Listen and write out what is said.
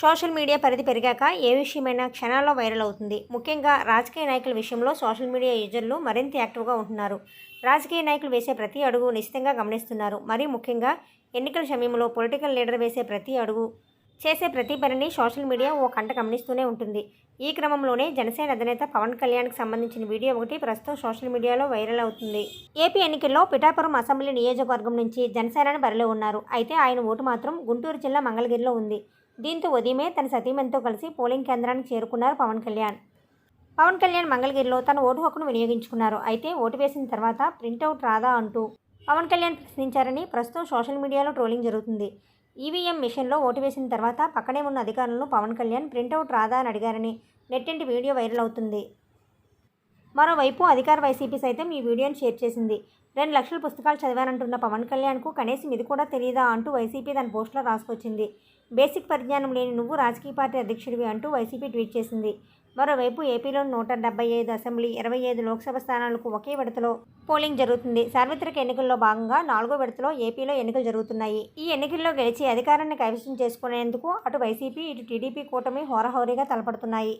Social media పరిధి పెరిగాక ఏ విషయమైనా క్షణాల్లో వైరల్ అవుతుంది. ముఖ్యంగా రాజకీయ నాయకుల విషయంలో సోషల్ మీడియా యూజర్లు మరింత యాక్టివ్గా ఉంటున్నారు. రాజకీయ నాయకులు వేసే ప్రతి అడుగు నిశ్చితంగా గమనిస్తున్నారు. మరీ ముఖ్యంగా ఎన్నికల సమయంలో పొలిటికల్ లీడర్ వేసే ప్రతి అడుగు చేసే ప్రతి పనిని సోషల్ మీడియా ఓ కంట గమనిస్తూనే ఉంటుంది. ఈ క్రమంలోనే జనసేన అధినేత పవన్ కళ్యాణ్కి సంబంధించిన వీడియో ఒకటి ప్రస్తుతం సోషల్ మీడియాలో వైరల్ అవుతుంది. ఏపీ ఎన్నికల్లో పిఠాపురం అసెంబ్లీ నియోజకవర్గం నుంచి జనసేన బరిలో ఉన్నారు. అయితే ఆయన ఓటు మాత్రం గుంటూరు జిల్లా మంగళగిరిలో ఉంది. దీంతో ఉదయమే తన సతీమణితో కలిసి పోలింగ్ కేంద్రానికి చేరుకున్నారు పవన్ కళ్యాణ్. పవన్ కళ్యాణ్ మంగళగిరిలో తన ఓటు హక్కును వినియోగించుకున్నారు. అయితే ఓటు వేసిన తర్వాత ప్రింటౌట్ రాదా అంటూ పవన్ కళ్యాణ్ ప్రశ్నించారని ప్రస్తుతం సోషల్ మీడియాలో ట్రోలింగ్ జరుగుతుంది. ఈవీఎం మిషన్లో ఓటు వేసిన తర్వాత పక్కనే ఉన్న అధికారులను పవన్ కళ్యాణ్ ప్రింటౌట్ రాదా అని అడిగారని నెట్టింటి వీడియో వైరల్ అవుతుంది. మరోవైపు అధికార వైసీపీ సైతం ఈ వీడియోను షేర్ చేసింది. రెండు లక్షల పుస్తకాలు చదివానంటున్న పవన్ కళ్యాణ్కు కనీసం ఇది కూడా తెలియదా అంటూ వైసీపీ తన పోస్టులో రాసుకొచ్చింది. బేసిక్ పరిజ్ఞానం లేని నువ్వు రాజకీయ పార్టీ అధ్యక్షుడివి అంటూ వైసీపీ ట్వీట్ చేసింది. మరోవైపు ఏపీలో నూట డెబ్బై ఐదు అసెంబ్లీ ఇరవై ఐదు లోక్సభ స్థానాలకు ఒకే విడతలో పోలింగ్ జరుగుతుంది. సార్వత్రిక ఎన్నికల్లో భాగంగా నాలుగో విడతలో ఏపీలో ఎన్నికలు జరుగుతున్నాయి. ఈ ఎన్నికల్లో గెలిచి అధికారాన్ని కైవసం చేసుకునేందుకు అటు వైసీపీ ఇటు టీడీపీ కూటమి హోరాహోరీగా తలపడుతున్నాయి.